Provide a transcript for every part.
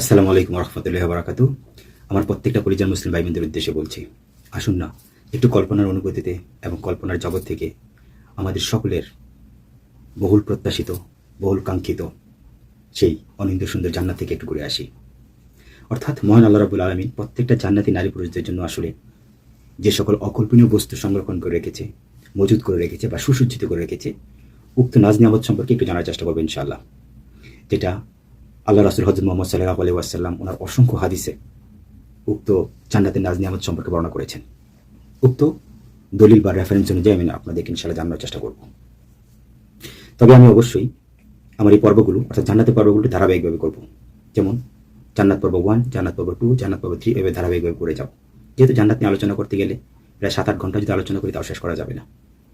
আসসালামু আলাইকুম রহমতুল্লাহ বারাকাতু আমার প্রত্যেকটা পরিজন মুসলিম ভাই বোনদের উদ্দেশ্যে বলছি, আসুন না, একটু কল্পনার অনুভূতিতে এবং কল্পনার জগৎ থেকে আমাদের সকলের বহুল প্রত্যাশিত, বহুল কাঙ্ক্ষিত সেই অনিন্দ সুন্দর জান্নাত থেকে একটু ঘুরে আসি। অর্থাৎ মহান আল্লাহ রাবুল আলমিন প্রত্যেকটা জান্নাতি নারী পুরুষদের জন্য আসলে যে সকল অকল্পনীয় বস্তু সংরক্ষণ করে রেখেছে মজুদ করে রেখেছে বা সুসজ্জিত করে রেখেছে, উক্ত নাজ নিয়ামত সম্পর্কে একটু জানার চেষ্টা করব ইনশাআল্লাহ, যেটা আল্লাহ রাসুল হজরত মোহাম্মদ সাল্লাহ আলি ওয়াসাল্লাম ওনার অসংখ্য হাদিসে উক্ত জান্নাতের নাজ নিয়ামত সম্পর্কে বর্ণনা করেছেন। উক্ত দলিল বা রেফারেন্স অনুযায়ী আমি আপনাদেরকে ইনশাল্লাহ জানার চেষ্টা করব। তবে আমি অবশ্যই আমার এই পর্বগুলো, অর্থাৎ জান্নাতের পর্বগুলো ধারাবাহিকভাবে করব। যেমন, জান্নাত পর্ব ওয়ান জান্নাত পর্ব টু জান্নাত পর্ব থ্রি এভাবে ধারাবাহিকভাবে করে যাও যেহেতু জান্নাত নিয়ে আলোচনা করতে গেলে প্রায় সাত আট ঘণ্টা যদি আলোচনা করি তাও শেষ করা যাবে না।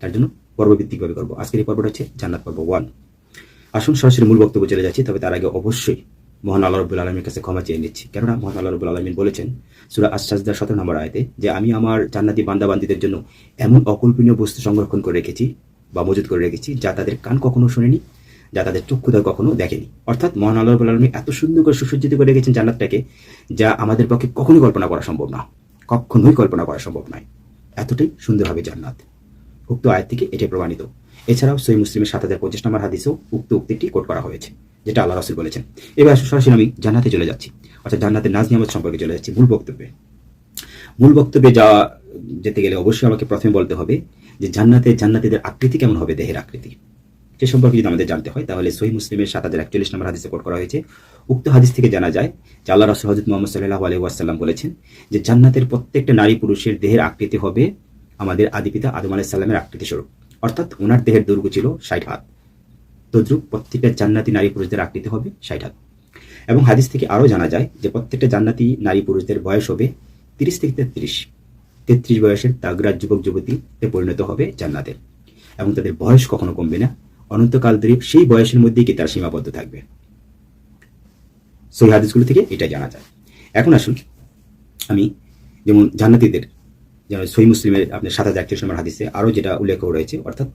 তার জন্য পর্বভিত্তিকভাবে করব। আজকের এই পর্বটা হচ্ছে জান্নাত পর্ব ওয়ান আসুন সরাসরি মূল বক্তব্য চলে যাচ্ছি, তবে তার আগে অবশ্যই মহান আল্লাহ রবুল আলমীর কাছে ক্ষমা চেয়ে নিচ্ছি। কেননা মহান আল্লাহ রবুল আলমিন বলেছেন সুরা আশ্বাসদার সতেরো নম্বর আয়তে যে, আমি আমার জান্নাতি বান্দাবান্দিদের জন্য এমন অকল্পনীয় বস্তু সংরক্ষণ করে রেখেছি বা মজুদ করে রেখেছি যা তাদের কান কখনো শোনেনি, যা তাদের চক্ষুদয় কখনো দেখেনি। অর্থাৎ মহান আল্লাহ রবুল আলমী এত সুন্দর করে সুসজ্জিত করে রেখেছেন জান্নাতটাকে, যা আমাদের পক্ষে কখনোই কল্পনা করা সম্ভব না। কখনোই কল্পনা করা সম্ভব নয়। এতটাই সুন্দর হবে জান্নাত। উক্ত আয়াত থেকে এটি প্রমাণিত। এছাড়াও সই মুসলিমের সাত হাজার পঁচিশ নম্বর হাদিসেও উক্ত উক্তিটি কোট করা হয়েছে, যেটা আল্লাহ রাসুল বলেছেন। এবার সরাসরি আমি জান্নাতে চলে যাচ্ছি। অর্থাৎ জান্নাতের নাজ নিয়ামত সম্পর্কে চলে যাচ্ছি মূল বক্তব্যে। মূল বক্তব্যে যাওয়া যেতে গেলে অবশ্যই আমাকে প্রথমে বলতে হবে যে জান্নাতে জান্নাতিদের আকৃতি কেমন হবে, দেহের আকৃতি। সে সম্পর্কে যদি আমাদের জানতে হয়, তাহলে সহি মুসলিমের সাত হাজার একচল্লিশ নম্বর হাদিসে কোট করা হয়েছে। উক্ত হাদিস থেকে জানা যায় যে আল্লাহ রাসুল হজরত মোহাম্মদ সাল্লাহ আলহি ওয়াসাল্লাম বলেছেন যে জান্নাতের প্রত্যেকটা নারী পুরুষের দেহের আকৃতি হবে আমাদের আদিপিতা আদম আলাইসাল্লামের আকৃতি স্বরূপ অর্থাৎ ওনার দেহের দৈর্ঘ্য ছিল ষাট হাত। তদ্রুপ প্রত্যেকটা জান্নাতি নারী পুরুষদের আকৃতি হবে ষাট হাত। এবং হাদিস থেকে আরও জানা যায় যে প্রত্যেকটা জান্নাতি নারী পুরুষদের বয়স হবে তিরিশ থেকে তেত্রিশ। তেত্রিশ বয়সের তাগরা যুবক যুবতীতে পরিণত হবে জান্নাতের। এবং তাদের বয়স কখনো কমবে না। অনন্তকাল ধরে সেই বয়সের মধ্যেই কি তারা সীমাবদ্ধ থাকবে? সেই হাদিসগুলো থেকে এটা জানা যায়। এখন আসুন আমি যেমন জান্নাতিদের যেমন সই মুসলিমের আপনার সাত হাজার একত্রিশ নম্বর হাদিসে আরও যেটা উল্লেখ রয়েছে, অর্থাৎ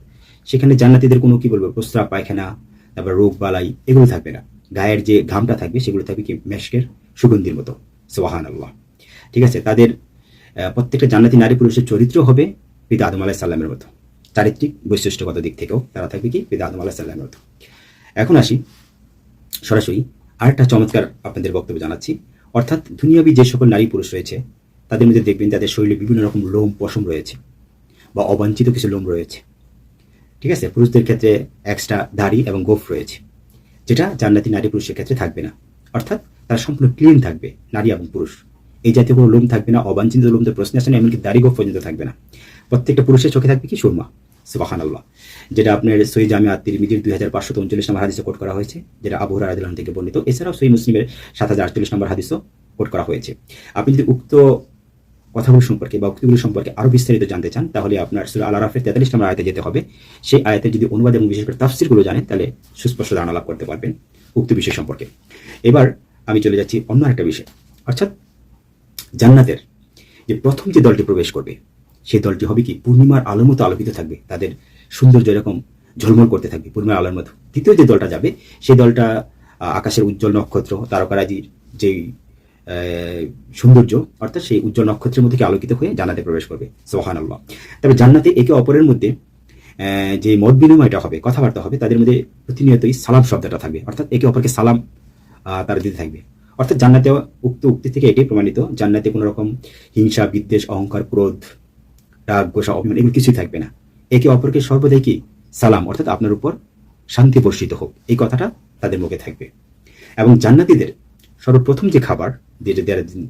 সেখানে জান্নাতিদের কোনো কি বলব, প্রস্রাব, পায়খানা, তারপর রোগ, বালাই এগুলো থাকবে না। গায়ের যে ঘামটা থাকবে সেগুলো থাকবে কি? মেশকের সুগন্ধির মতো। সোহান আল্লাহ ঠিক আছে, তাদের প্রত্যেকটা জান্নাতি নারী পুরুষের চরিত্র হবে পিতা আদম আলাহ সাল্লামের মতো। চারিত্রিক বৈশিষ্ট্যগত দিক থেকেও তারা থাকবে কি? পিতা আদম আলাহ সাল্লামের মতো। এখন আসি সরাসরি আরেকটা চমৎকার আপনাদের বক্তব্য জানাচ্ছি। অর্থাৎ দুনিয়াবী যে সকল নারী পুরুষ রয়েছে তাদের মধ্যে দেখবেন তাদের শরীরে বিভিন্ন রকম লোম পশম রয়েছে বা অবাঞ্ছিত কিছু লোম রয়েছে। ঠিক আছে? পুরুষদের ক্ষেত্রে এক্সট্রা দাড়ি এবং গোফ রয়েছে, যেটা জান্নাতি নারী পুরুষের ক্ষেত্রে থাকবে না। অর্থাৎ তারা সম্পূর্ণ ক্লিন থাকবে, নারী এবং পুরুষ। এই জাতীয় কোনো লোম থাকবে না, অবাঞ্ছিত লোম তো প্রশ্ন আসে না, এমনকি দাড়ি গোফ পর্যন্ত থাকবে না। প্রত্যেকটা পুরুষের চোখে থাকবে কি? সুরমা। সুবাহান আল্লাহ যেটা আপনার সই জামিয়া তিরমিজির দুই হাজার পাঁচশো উনচল্লিশ নম্বর হাদিসে কোট করা হয়েছে, যেটা আবহাওয়া আদিলান থেকে বর্ণিত। এছাড়াও সই মুসলিমের সাত হাজার আটচল্লিশ নম্বর হাদিসও কোট করা হয়েছে। আপনি যদি উক্ত কথাগুলো সম্পর্কে বা উক্তিগুলো সম্পর্কে আরও বিস্তারিত জানতে চান, তাহলে আপনার সুরা আল আরাফের তেতাল্লিশ নম্বর আয়তে যেতে হবে। সেই আয়তের যদি অনুবাদ এবং বিশেষ করে তাফসিরগুলো জানেন, তাহলে সুস্পষ্ট ধারণা লাভ করতে পারবেন উক্ত বিষয় সম্পর্কে। এবার আমি চলে যাচ্ছি অন্য একটা বিষয়। অর্থাৎ জান্নাতের যে প্রথম যে দলটি প্রবেশ করবে সেই দলটি হবে কি? পূর্ণিমার আলোর মতো আলোকিত থাকবে, তাদের সৌন্দর্য এরকম ঝলমল করতে থাকবে পূর্ণিমার আলোর মতো। দ্বিতীয় যে দলটা যাবে সেই দলটা আকাশের উজ্জ্বল নক্ষত্র, তারকারাজির যেই সৌন্দর্য, অর্থাৎ সেই উজ্জ্বল নক্ষত্রের মধ্যে আলোকিত হয়ে জান্নাতে প্রবেশ করবে? সোহান আল্লাহ তবে জান্নাতে একে অপরের মধ্যে যে মত বিনিময়টা হবে, কথাবার্তা হবে, তাদের মধ্যে প্রতিনিয়তই সালাম শব্দটা থাকবে, অর্থাৎ একে অপরকে সালাম তারা দিতে থাকবে। অর্থাৎ জান্নাতে উক্ত উক্তি থেকে এটাই প্রমাণিত, জান্নাতে কোনো রকম হিংসা, বিদ্বেষ, অহংকার, ক্রোধ, রাগ, গোসা, অভিমান এগুলো কিছুই থাকবে না। একে অপরকে সর্বদাই কি? সালাম, অর্থাৎ আপনার উপর শান্তি বর্ষিত হোক। এই কথাটা তাদের মুখে থাকবে। এবং জান্নাতিদের সর্বপ্রথম যে খাবার যেটা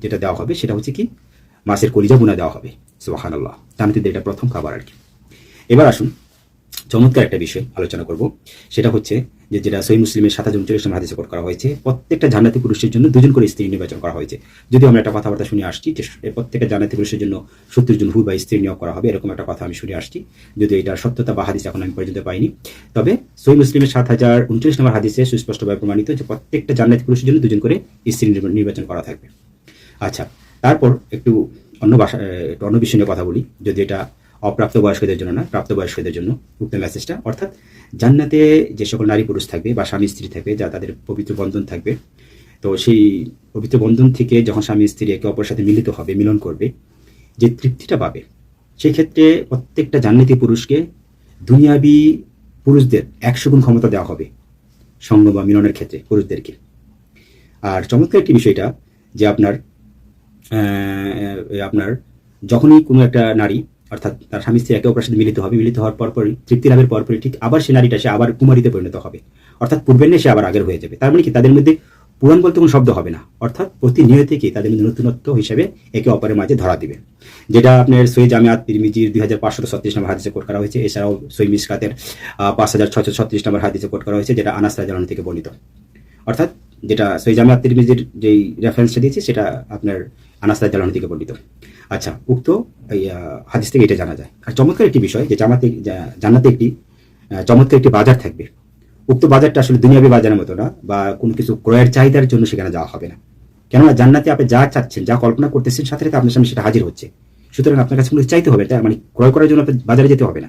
যেটা দেওয়া হবে সেটা হচ্ছে কি? মাছের কলিজা বুনা দেওয়া হবে সোহান আল্লাহ জান্নাতিদের এটা প্রথম খাবার আর কি। এবার আসুন চমৎকার একটা বিষয় আলোচনা করব। সেটা হচ্ছে যে, যেটা সই মুসলিমের সাথে উনচল্লিশ নম্বর হাদিসে করা হয়েছে, প্রত্যেকটা জান্নাতি পুরুষের জন্য দুজন করে স্ত্রী নির্বাচন করা হয়েছে। যদি আমরা একটা কথাবার্তা শুনে আসছি যে প্রত্যেকটা জান্নাতি পুরুষের জন্য সত্তর জন হুর বা স্ত্রী নিয়োগ করা হবে, এরকম একটা কথা আমি শুনে আসছি। যদি এটা সত্যতা বা হাদিস এখন আমি পর্যন্ত পাইনি। তবে সই মুসলিমের সাত হাজার উনচল্লিশ নম্বর হাদিসে সুস্পষ্টভাবে প্রমাণিত যে, প্রত্যেকটা জান্নাতি পুরুষের জন্য দুজন করে স্ত্রী নির্বাচন করা থাকবে। আচ্ছা তারপর একটু অন্য ভাষা একটু অন্য বিষয় নিয়ে কথা বলি। যদি এটা অপ্রাপ্ত বয়স্কদের জন্য না, প্রাপ্তবয়স্কদের জন্য উক্ত মেসেজটা অর্থাৎ জান্নাতে যে সকল নারী পুরুষ থাকবে বা স্বামী স্ত্রী থাকবে, যা তাদের পবিত্র বন্ধন থাকবে, তো সেই পবিত্র বন্ধন থেকে যখন স্বামী স্ত্রী একে অপরের সাথে মিলিত হবে, মিলন করবে, যে তৃপ্তিটা পাবে, সেই ক্ষেত্রে প্রত্যেকটা জান্নাতি পুরুষকে দুনিয়াবি পুরুষদের একশো গুণ ক্ষমতা দেওয়া হবে, সঙ্গ বা মিলনের ক্ষেত্রে পুরুষদেরকে। আর চমৎকার একটি বিষয়টা যে আপনার আপনার যখনই কোনো একটা নারী অর্থাৎ তার স্বামী স্ত্রী একে অপরের সাথে মিলিত হবে, মিলিত হওয়ার পরপরই, তৃপ্তি লাভের পরপরই ঠিক আবার সে নারীটা সে আবার কুমারীতে পরিণত হবে। অর্থাৎ পূর্বের নেই সে আবার আগের হয়ে যাবে। তার মানে কি? তাদের মধ্যে পুরাণ বলতে কোনো শব্দ হবে না। অর্থাৎ প্রতিনিয়ত থেকে তাদের মধ্যে নতুনত্ব হিসেবে একে অপরের মাঝে ধরা দিবে। যেটা আপনার সই জামিয়াত তিরমিজির দুই হাজার পাঁচশো ছত্রিশ নম্বর হাদিসে কোট করা হয়েছে। এছাড়াও সই মিসকাতের পাঁচ হাজার ছশো ছত্রিশ নম্বর হাদিসে কোট করা হয়েছে, যেটা আনাস রাজালান থেকে বর্ণিত। অর্থাৎ যেটা সই জামিয়াত তিরমিজির যেই রেফারেন্সটা দিয়েছি, সেটা আপনার আনাস রাজালান থেকে বর্ণিত। আচ্ছা উক্ত হাদিস থেকে এটা জানা যায়। আর চমৎকার একটি বিষয় যে জামাতে জান্নাতে একটি চমৎকার একটি বাজার থাকবে। উক্ত বাজারটা আসলে দুনিয়াবী বাজারের মতো না, বা কোনো কিছু ক্রয়ের চাহিদার জন্য সেখানে যাওয়া হবে না। কেননা জান্নাতে আপনি যা চাচ্ছেন, যা কল্পনা করতেছেন, সাথে সাথে আপনার সামনে সেটা হাজির হচ্ছে। সুতরাং আপনার কাছে কোনো চাইতে হবে তাই মানে ক্রয় করার জন্য বাজারে যেতে হবে না।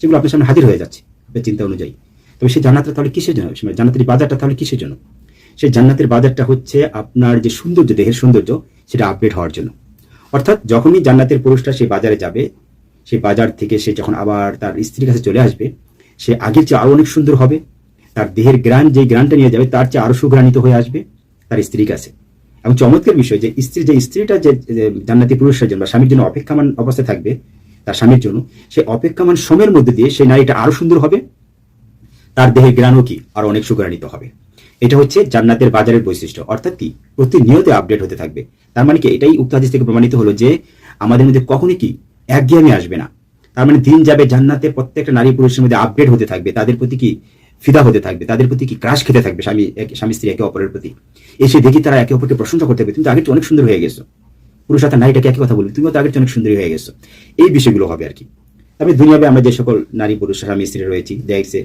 সেগুলো আপনার সামনে হাজির হয়ে যাচ্ছে, আপনার চিন্তা অনুযায়ী। তবে সেই জান্নাতটা তাহলে কিসের জন্য? জান্নাতের বাজারটা তাহলে কিসের জন্য? সেই জান্নাতের বাজারটা হচ্ছে আপনার যে সৌন্দর্য, দেহের সৌন্দর্য, সেটা আপডেট হওয়ার জন্য। অর্থাৎ যখনই জান্নাতের পুরুষটা সেই বাজারে যাবে, সেই বাজার থেকে সে যখন আবার তার স্ত্রীর কাছে চলে আসবে, সে আগের চেয়ে আরও অনেক সুন্দর হবে। তার দেহের গ্রান যে গ্রানটা নিয়ে যাবে, তার চেয়ে আরও সুগ্রানিত হয়ে আসবে তার স্ত্রীর কাছে। এবং চমৎকার বিষয় যে স্ত্রী, যে স্ত্রীটা যে জান্নাতি পুরুষের জন্য বা স্বামীর জন্য অপেক্ষামান অবস্থায় থাকবে, তার স্বামীর জন্য সেই অপেক্ষামান সময়ের মধ্যে দিয়ে সেই নারীটা আরও সুন্দর হবে, তার দেহের গ্রানও কি আরও অনেক সুগ্রানিত হবে। এটা হচ্ছে জান্নাতের বাজারের বৈশিষ্ট্য। অর্থাৎ কি, প্রতিনিয়ত আপডেট হতে থাকবে। তার মানে কি? এটাই উক্ত হাদিস থেকে প্রমাণিত হলো যে আমাদের মধ্যে কখনই কি? একঘেয়েমি আসবে না। তার মানে দিন যাবে জান্নাতে প্রত্যেকটা নারী পুরুষের মধ্যে আপডেট হতে থাকবে। তাদের প্রতি কি ফিদা হতে থাকবে? তাদের প্রতি কি ক্রাশ খেতে থাকবে স্বামী স্বামী স্ত্রী একে অপরের প্রতি? এসে দেখি তারা একে অপরকে প্রশংসা করতে হবে তুমি তো আগের অনেক সুন্দর হয়ে গেছো। পুরুষ আর নারীটাকে একই কথা বলবে? তুমিও তো আগের অনেক সুন্দরী হয়ে গেছো। এই বিষয়গুলো হবে আর কি। তবে দুনিয়াবে আমরা যে সকল নারী পুরুষ স্বামী স্ত্রী রয়েছি দেখছে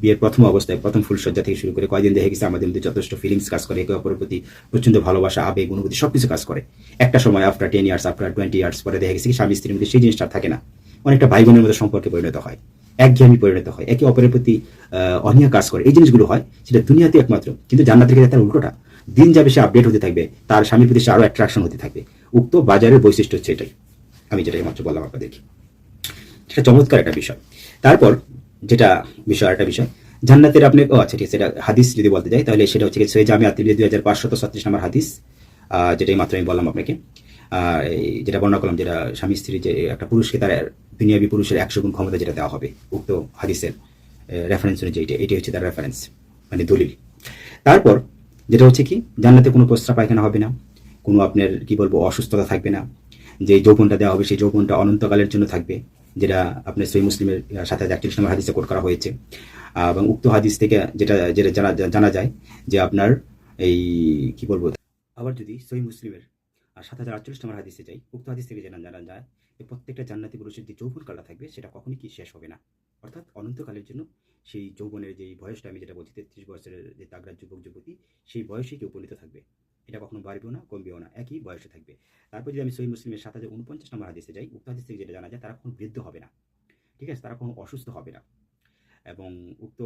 বিয়ের প্রথম অবস্থায়, প্রথম ফুলসজ্জা থেকে শুরু করে কয়দিন দেখে গেছে আমাদের মধ্যে যথেষ্ট ফিলিংস কাজ করে, একে অপরের প্রতি প্রচণ্ড ভালোবাসা, আবেগ, অনুভূতি সবকিছু কাজ করে। একটা সময় after ten years after twenty years পরে দেখে গেছে কি স্বামী স্ত্রীর মধ্যে সেই জিনিসটা থাকে না। অনেকটা ভাই বোনের মধ্যে সম্পর্কে পরিণত হয়, একঘেয়েমি পরিণত হয়, একে অপরের প্রতি অনীহা কাজ করে। এই জিনিসগুলো হয়, সেটা দুনিয়াতে একমাত্র, কিন্তু জান্নাতের থেকে তার উল্টোটা। দিন যাবে সে আপডেট হতে থাকবে, তার স্বামীর প্রতি সে আরও অ্যাট্রাকশন হতে থাকবে। উক্ত বাজারের বৈশিষ্ট্য হচ্ছে এটাই। আমি যেটা মাত্র বললাম আপনাদেরকে। সেটা চমৎকার একটা বিষয়। তারপর যেটা বিষয় একটা বিষয়, জান্নাতের আপনি, ও আচ্ছা ঠিক আছে এটা হাদিস যদি বলতে যাই, তাহলে সেটা হচ্ছে সৈয়দ জামি আতিল দুই হাজার পাঁচশত ছত্রিশ নম্বর হাদিস যেটাই মাত্র আমি বললাম আপনাকে। যেটা বর্ণনা করলাম, যেটা স্বামী স্ত্রী যে একটা পুরুষকে তার দুনিয়াবী পুরুষের একশো গুণ ক্ষমতা যেটা দেওয়া হবে, উক্ত হাদিসের রেফারেন্স অনুযায়ী, এটা, এটাই হচ্ছে তার রেফারেন্স মানে দলিল। তারপর যেটা হচ্ছে কি, জান্নাতে কোনো প্রস্রাব পায়খানা হবে না, কোনো আপনার, কি বলব, অসুস্থতা থাকবে না, যে যৌবনটা দেওয়া হবে, সেই যৌবনটা অনন্তকালের জন্য থাকবে যেটা আপনার সই মুসলিমের সাথে একত্রিশ নম্বর হাদিসে কোট করা হয়েছে। এবং উক্ত হাদিস থেকে যেটা যেটা জানা জানা যায় যে আপনার এই, কি বলব, আবার যদি সই মুসলিমের সাত হাজার আটচল্লিশ নম্বর হাদিসে যাই, উক্ত হাদিস থেকে জানা জানা যায় যে প্রত্যেকটা জান্নাতি পুরুষের যে যৌবন যৌবনকালটা থাকবে সেটা কখনই কি শেষ হবে না। অর্থাৎ অনন্তকালের জন্য সেই যৌবনের যে বয়সটা আমি যেটা বলছি, তেত্রিশ বছরের যে তাগড়া যুবক, যুবতী, সেই বয়সেই কেউ উপনীত থাকবে। এটা কখনো বাড়বেও না, কমবেও না, একই বয়সে থাকবে। তারপর যদি আমি সই মুসলিমের সাত হাজার উনপঞ্চাশ নম্বর হাদিসে যাই, উক্ত হাদিস থেকে যেটা জানা যায়, তারা কোনো বৃদ্ধ হবে না। ঠিক আছে? তারা কোনো অসুস্থ হবে না। এবং উক্ত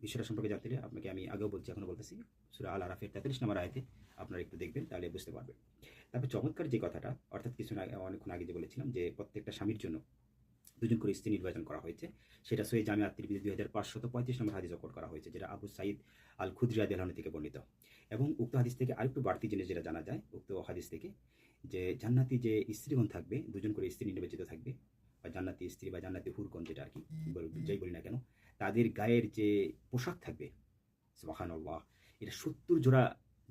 বিষয়টা সম্পর্কে জানতে হলে আপনাকে আমি আগেও বলছি এখনও বলতেছি, সুরা আল আরাফের তেতাল্লিশ নম্বর আয়তে আপনারা একটু দেখবেন, তাহলে বুঝতে পারবেন। তারপর চমৎকার যে কথাটা, অর্থাৎ কিছু অনেকক্ষণ আগে যে বলেছিলাম যে প্রত্যেকটা স্বামীর জন্য দুজন করে স্ত্রী নির্বাচন করা হয়েছে। সেটা সই জামিয়া তিরবিদি দুই হাজার পাঁচশত পঁয়ত্রিশ নম্বর হাদিস কোট করা হয়েছে, যেটা আবু সাইদ আল খুদ্রিয়া দেলানো থেকে বর্ণিত। এবং উক্ত হাদিস থেকে আরেকটু বাড়তি জিনিস যেটা জানা যায়, উক্ত হাদিস থেকে যে জান্নাতি যে স্ত্রীগণ থাকবে, দুজন করে স্ত্রী নির্বাচিত থাকবে, বা জান্নাতি স্ত্রী বা জান্নাতি হুরগণ যেটা আর কি যাই বলি না কেন, তাদের গায়ের যে পোশাক থাকবে সুবাহান আল্লাহ এটা সত্তর জোড়া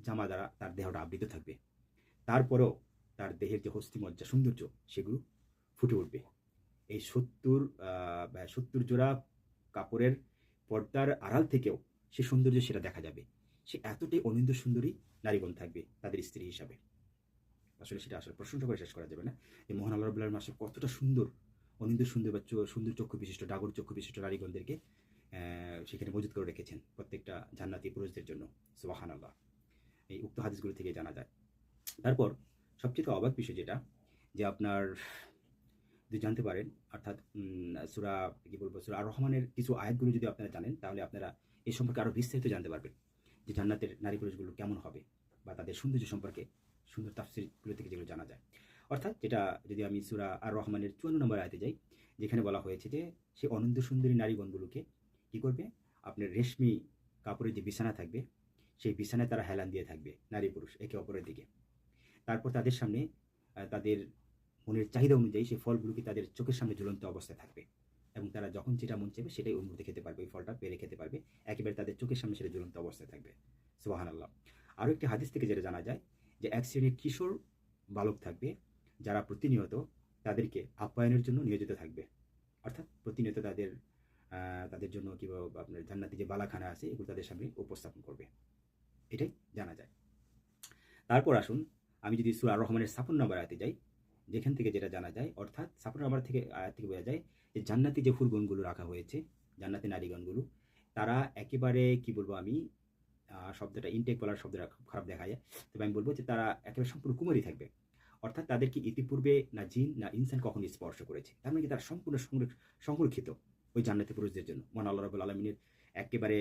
জামা দ্বারা তার দেহটা আবৃত থাকবে। তারপরেও তার দেহের যে হস্তিমজ্জা, সৌন্দর্য, সেগুলো ফুটে উঠবে। এই সত্তর সত্তর জোড়া কাপড়ের পর্দার আড়াল থেকেও সে সৌন্দর্য সেটা দেখা যাবে। সে এতটাই অনিন্দ সুন্দরী নারীগণ থাকবে তাদের স্ত্রী হিসাবে। আসলে সেটা আসলে প্রশংসা করে শেষ করা যাবে না। যে মহান আল্লাহ মাসে কতটা সুন্দর, অনিন্দ সুন্দর বা সুন্দর চক্ষু বিশিষ্ট, ডাগর চক্ষু বিশিষ্ট নারীগণদেরকে সেখানে মজুত করে রেখেছেন প্রত্যেকটা জান্নাতি পুরুষদের জন্য। সুবাহান আল্লাহ এই উক্ত হাদিসগুলো থেকে জানা যায়। তারপর সবচেয়ে অবাক বিষয় যেটা, যে আপনার যদি জানতে পারেন, অর্থাৎ সুরা, কি বলব, সুরা আর রহমানের কিছু আয়াতগুলো যদি আপনারা জানেন, তাহলে আপনারা এই সম্পর্কে আরও বিস্তারিত জানতে পারবেন যে জান্নাতের নারী পুরুষগুলো কেমন হবে বা তাদের সৌন্দর্য সম্পর্কে সুন্দর তাফসিরগুলো থেকে যেগুলো জানা যায়। অর্থাৎ, যেটা যদি আমি সুরা আর রহমানের চুয়ান্ন নম্বর আয়তে যাই, যেখানে বলা হয়েছে যে সে অনন্ত সুন্দরী নারীগণগুলোকে কি করবে? আপনার রেশমি কাপড়ের যে বিছানা থাকবে, সেই বিছানায় তারা হেলান দিয়ে থাকবে, নারী পুরুষ, একে অপরের দিকে। তারপর তাদের সামনে তাদের মনের চাহিদা অনুযায়ী সেই ফলগুলোকে তাদের চোখের সামনে ঝুলন্ত অবস্থায় থাকবে? এবং তারা যখন যেটা মন চাইবে সেটাই ওই খেতে পারবে, ওই ফলটা পেরে খেতে পারবে। একেবারে তাদের চোখের সামনে সেটা ঝুলন্ত অবস্থায় থাকবে। সুবাহান আল্লাহ আরও একটি হাদিস থেকে যেটা জানা যায় যে এক শ্রেণির কিশোর বালক থাকবে, যারা প্রতিনিয়ত তাদেরকে আপ্যায়নের জন্য নিয়োজিত থাকবে। অর্থাৎ প্রতিনিয়ত তাদের তাদের জন্য কি আপনার জান্নাতি যে বালাখানা আছে, এগুলো তাদের সামনে উপস্থাপন করবে। এটাই জানা যায়। তারপর আসুন, আমি যদি সুরা রহমানের সাপন নম্বর আয়তে যাই যেখান থেকে যেটা জানা যায়, অর্থাৎ সাপন আমার থেকে আয়াত থেকে বোঝা যায় যে জান্নাতি যে ফুলগণগুলো রাখা হয়েছে, জান্নাতি নারীগণগুলো, তারা একেবারে, কি বলব আমি শব্দটা ইনটেক বলার শব্দটা খুব খারাপ দেখা যায় তবে আমি বলব যে তারা একেবারে সম্পূর্ণ কুমারী থাকবে। অর্থাৎ তাদেরকে ইতিপূর্বে না জিন, না ইনসান কখনো স্পর্শ করেছে? তার মানে কি তারা সম্পূর্ণ সংরক্ষিত ওই জান্নাতি পুরুষদের জন্য? মহান আল্লাহ রবুল আলমিনের একেবারে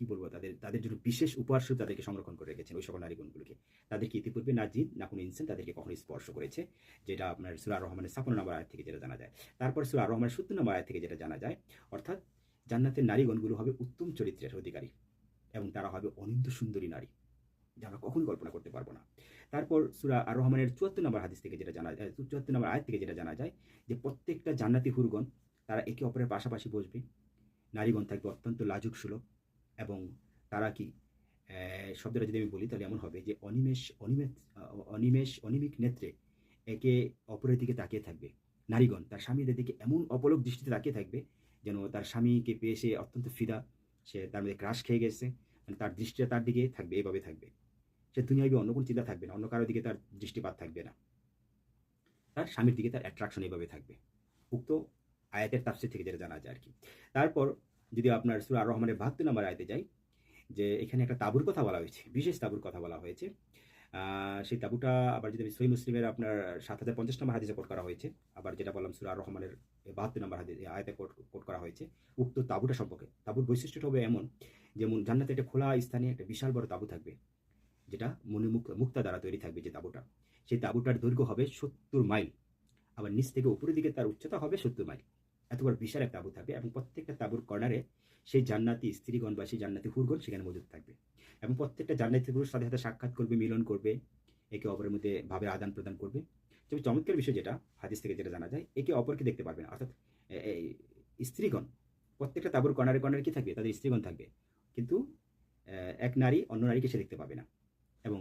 কি বলব, তাদের তাদের জন্য বিশেষ উপহার স্বরূপ তাদেরকে সংরক্ষণ করে রেখেছেন ওই সকল নারীগণগুলোকে। তাদেরকে ইতিপূর্বে না জিন না কোনো ইনসান তাদেরকে কখনো স্পর্শ করেছে, যেটা আপনার সুরা রহমানের সাপন নম্বর আয় থেকে যেটা জানা যায়। তারপর সুরা রহমানের সত্তর নম্বর আয় থেকে যেটা জানা যায়, অর্থাৎ জান্নাতের নারীগণগুলো হবে উত্তম চরিত্রের অধিকারী এবং তারা হবে অনিন্দ সুন্দরী নারী, যা আমরা কখনো কল্পনা করতে পারব না। তারপর সুরা আর রহমানের চুয়াত্তর নম্বর হাদিস থেকে যেটা জানা যায় চুয়াত্তর নম্বর আয়াত থেকে যেটা জানা যায় যে প্রত্যেকটা জান্নাতি হুরগণ তারা একে অপরের পাশাপাশি বসবে। নারীগণ থাকবে অত্যন্ত লাজুক সুলভ এবং তারা কি শব্দটা যদি আমি বলি তাহলে এমন হবে যে অনিমেষ অনিমেষ অনিমেষ, অনিমিক নেত্রে একে অপরের দিকে তাকিয়ে থাকবে। নারীগণ, তার স্বামীদের দিকে এমন অপলক দৃষ্টিতে তাকিয়ে থাকবে যেন তার স্বামীকে পেয়ে সে অত্যন্ত ফিদা। সে তার মধ্যে ক্রাশ খেয়ে গেছে মানে তার দৃষ্টিটা তার দিকে থাকবে, এভাবে থাকবে। সে দুনিয়াবি অন্য কোনো চিন্তা থাকবে না, অন্য কারোর দিকে তার দৃষ্টিপাত থাকবে না। তার স্বামীর দিকে তার অ্যাট্রাকশন এভাবে থাকবে। উক্ত আয়াতের তাফসির থেকে যেটা জানা যায় আর কি। তারপর যদি আপনার সুরা রহমানের বাহাত্তর নম্বর আয়তে যাই, যে এখানে একটা তাবুর কথা বলা হয়েছে, বিশেষ তাবুর কথা বলা হয়েছে। সেই তাবুটা আবার যদি সই মুসলিমের আপনার সাত হাজার পঞ্চাশ নম্বর হাদিসে কোট করা হয়েছে, আবার যেটা বললাম সুরা রহমানের বাহাত্তর নম্বর হাদিস আয়তে কোট কোট করা হয়েছে, উক্ত তাবুটা সম্পর্কে। তাবুর বৈশিষ্ট্যটা হবে এমন যেমন জান্নাতে একটা খোলা স্থানে একটা বিশাল বড় তাবু থাকবে, যেটা মনে মুক্তা দ্বারা তৈরি থাকবে যে তাবুটা। সেই তাবুটার দৈর্ঘ্য হবে সত্তর মাইল, আবার নিচ থেকে উপরের দিকে তার উচ্চতা হবে সত্তর মাইল। এত বড় বিশাল এক তাবু থাকবে এবং প্রত্যেকটা তাবুর কর্নারে সেই জান্নাতি স্ত্রীগণ বা সেই জান্নাতি হুরগণ সেখানে মজুদ থাকবে। এবং প্রত্যেকটা জান্নাতি পুরুষ সাথে সাথে সাক্ষাৎ করবে, মিলন করবে, একে অপরের মধ্যে ভাবে আদান প্রদান করবে। তবে চমৎকার বিষয় যেটা, হাদিস থেকে যেটা জানা যায়, একে অপরকে দেখতে পারবে না। অর্থাৎ স্ত্রীগণ, প্রত্যেকটা তাবুর কর্নারে কর্নারে কি থাকবে? তাদের স্ত্রীগণ থাকবে। কিন্তু এক নারী অন্য নারীকে সে দেখতে পাবে না। এবং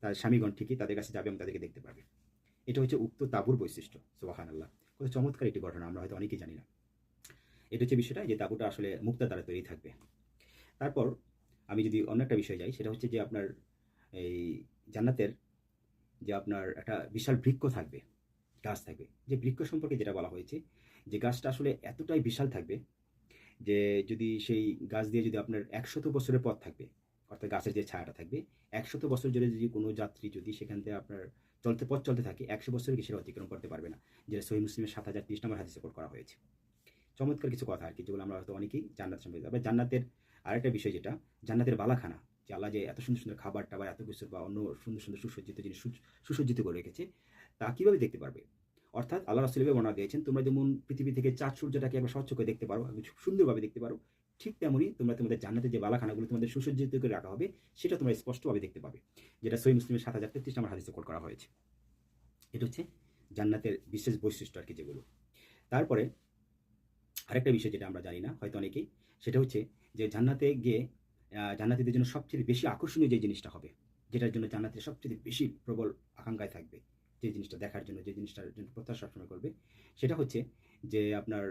তার স্বামীগণ ঠিকই তাদের কাছে যাবে এবং তাদেরকে দেখতে পারবে। এটা হচ্ছে উক্ত তাবুর বৈশিষ্ট্য সোহান আল্লাহ কত চমৎকার একটি ঘটনা, আমরা হয়তো অনেকেই জানি না। এটা হচ্ছে বিষয়টা যে তাবুটা আসলে মুক্তা দ্বারা তৈরি থাকবে। তারপর আমি যদি অন্য একটা বিষয় যাই, সেটা হচ্ছে যে আপনার এই জান্নাতের যে আপনার একটা বিশাল বৃক্ষ থাকবে, গাছ থাকবে। যে বৃক্ষ সম্পর্কে যেটা বলা হয়েছে, যে গাছটা আসলে এতটাই বিশাল থাকবে যে যদি সেই গাছ দিয়ে যদি আপনার একশত বছরের পথ থাকবে, অর্থাৎ গাছের যে ছায়াটা থাকবে, একশত বছর জুড়ে যদি কোনো যাত্রী যদি সেখান থেকে আপনার চলতে পথ চলতে থাকে, একশো বছরে কি সেটা অতিক্রম করতে পারবে না, যেটা সহি মুসলিমের সাত হাজার তিরিশ নম্বর হাদিসে করা হয়েছে। চমৎকার কিছু কথা আর কি, যেগুলো আমরা হয়তো অনেকেই জান্নাত সম্পর্কে তবে জান্নাতের আরেকটা বিষয় যেটা, জান্নাতের বালাখানা, যে আল্লাহ যে এত সুন্দর সুন্দর খাবার টাবার এত কিছু বা অন্য সুন্দর সুন্দর সুসজ্জিত জিনিস সুসজ্জিত করে রেখেছে, তা কীভাবে দেখতে পারবে? অর্থাৎ আল্লাহ রাসুলভাবে বর্ণনা দিয়েছেন, তোমরা যেমন পৃথিবী থেকে চাঁদ সূর্যটাকে একবার স্বচ্ছ করে দেখতে পারো সুন্দরভাবে দেখতে পারো ঠিক তেমনই তোমরা তোমাদের জান্নাতের যে বালাখানাগুলো তোমাদের সুসজ্জিত করে রাখা হবে, সেটা তোমরা স্পষ্টভাবে দেখতে পাবে। যেটা সই মুসলিমের সাত হাজার তেত্রিশ নম্বর হাদিসে কোট করা হয়েছে। এটা হচ্ছে জান্নাতের বিশেষ বৈশিষ্ট্য আর কি যেগুলো। তারপরে আরেকটা বিষয় যেটা আমরা জানি না, হয়তো অনেকেই, সেটা হচ্ছে যে জান্নাতে গিয়ে জান্নাতীদের জন্য সবচেয়ে বেশি আকর্ষণীয় যে জিনিসটা হবে, যেটার জন্য জান্নাতের সবচেয়ে বেশি প্রবল আকাঙ্ক্ষায় থাকবে, যে জিনিসটা দেখার জন্য, যে জিনিসটার জন্য প্রত্যাশা সবসময় করবে, সেটা হচ্ছে যে আপনার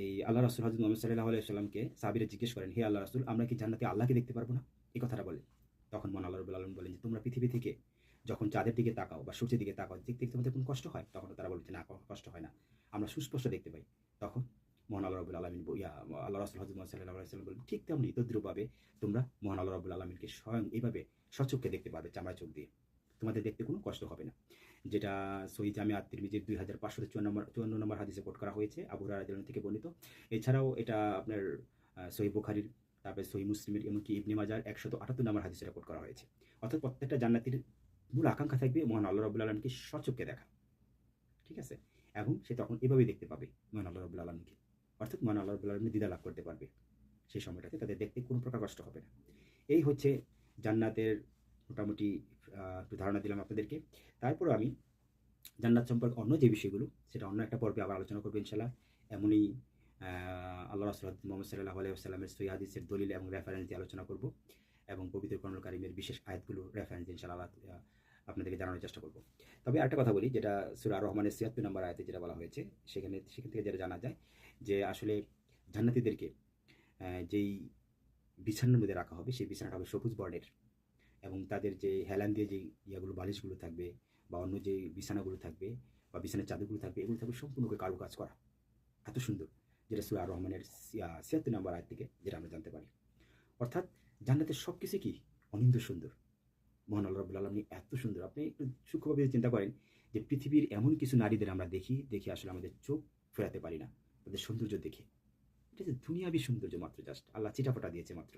এই আল্লাহ রাসুল হজরত মোহাম্মদ সাল্লাহ আলাইসাল্লামকে সাবিরে জিজ্ঞেস করেন, হে আল্লাহ রাসুল, আমরা কি জান্নাতে আল্লাহকে দেখতে পারব না? এই কথাটা বলে। তখন মন আল্লাহ রবুল আলম বলেন যে, তোমরা পৃথিবী থেকে যখন চাঁদের দিকে তাকাও বা সূর্যের দিকে তাকাও, দেখতে তোমাদের কোনো কষ্ট হয়? তখন তারা বলছে না কষ্ট হয় না। আমরা সুস্পষ্ট দেখতে পাই। তখন মহান আল্লাহ রবুল আলমিন ইয়া, আল্লাহ রাসুল হজরত সাল্লাহ আলাইসাল্লাম বলেন, ঠিক তেমনি তদ্রুপভাবে তোমরা মহান আল্লাহ রবুল আলমিনকে স্বয়ং এইভাবে সচক্ষে দেখতে পাবে চামড়া চোখ দিয়ে। তোমাদের দেখতে কোনো কষ্ট হবে না। যেটা সই জামে আত্মির দুই হাজার পাঁচশো চুয়ান্ন নম্বর চুয়ান্ন নম্বর হাদিসে কোট করা হয়েছে, আবু রাজন থেকে বর্ণিত। এছাড়াও এটা আপনার সহি বুখারির, তারপরে সহি মুসলিমের এমনকি ইবনে মাজার একশত আটাত্তর নম্বর হাদিসে রেকর্ড করা হয়েছে। অর্থাৎ প্রত্যেকটা জান্নাতির মূল আকাঙ্ক্ষা থাকবে মহান আল্লাহ রবুল আলমকে সচক্ষে দেখা। ঠিক আছে? এবং সে তখন এভাবেই দেখতে পাবে মহান আল্লাহ রবুল আলমকে অর্থাৎ মহান আল্লাহ রবুল আলমী দিদা লাভ করতে পারবে। সেই সময়টাতে তাদের দেখতে কোনো প্রকার কষ্ট হবে না। এই হচ্ছে জান্নাতের মোটামুটি একটু ধারণা দিলাম আপনাদেরকে। তারপর আমি জান্নাত সম্পর্কে অন্য যে বিষয়গুলো, সেটা অন্য একটা পর্বে আবার আলোচনা করব ইনশাল্লাহ এমনই আল্লাহ রাসুল মোহাম্মদ সাল্লাহ আলাইসাল্লামের সই হাদিসের দলিল এবং রেফারেন্স দিয়ে আলোচনা করব এবং পবিত্র কর্ণল কারিমের বিশেষ আয়াতগুলো রেফারেন্স ইনশাল্লাহ আপনাদেরকে জানানোর চেষ্টা করব। তবে একটা কথা বলি, যেটা সুরা রহমানের ছিয়াত্তর নম্বর আয়াতে যেটা বলা হয়েছে, সেখানে, সেখান থেকে যেটা জানা যায় যে আসলে জান্নাতিদেরকে যেই বিছানার মধ্যে রাখা হবে, সেই বিছানাটা হবে সবুজ বর্ণের। এবং তাদের যে হেলান দিয়ে যে ইয়াগুলো, বালিশগুলো থাকবে বা অন্য যে বিছানাগুলো থাকবে বা বিছানার চাদরগুলো থাকবে, এগুলো থাকবে সম্পূর্ণ কারু কাজ করা। এত সুন্দর, যেটা সুরা রহমানের ছিয়াত্তর নম্বর আয় থেকে যেটা আমরা জানতে পারি। অর্থাৎ জান্নাতের সব কিছু কি? অনিন্দ সুন্দর। মহান আল্লাহ রবুল্লা আলমী এত সুন্দর। আপনি একটু সূক্ষ্মভাবে চিন্তা করেন যে পৃথিবীর এমন কিছু নারীদের আমরা দেখি, দেখে আসলে আমাদের চোখ ফেরাতে পারি না, তাদের সৌন্দর্য দেখে। এটা যে দুনিয়াবি সৌন্দর্য মাত্র জাস্ট আল্লাহ চিটাফোটা দিয়েছে মাত্র।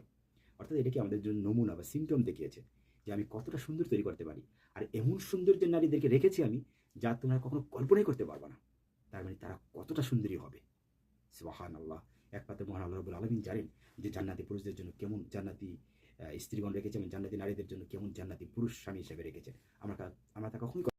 অর্থাৎ এটা কি আমাদের জন্য নমুনা বা সিমটম দেখিয়েছে? যে আমি কতটা সুন্দর তৈরি করতে পারি। আর এমন সৌন্দর্যের নারীদেরকে রেখেছি আমি, যা তোমরা কখনো কল্পনাই করতে পারব না। তার মানে তারা কতটা সুন্দরী হবে। সোহান আল্লাহ একমাত্র মহান আল্লাহ রবুল আলমিন জানেন যে জান্নাতি পুরুষদের জন্য কেমন জান্নাতি স্ত্রীগণ রেখেছে এবং জান্নাতি নারীদের জন্য কেমন জান্নাতি পুরুষ স্বামী হিসেবে রেখেছে আমরা আমরা তা কখনোই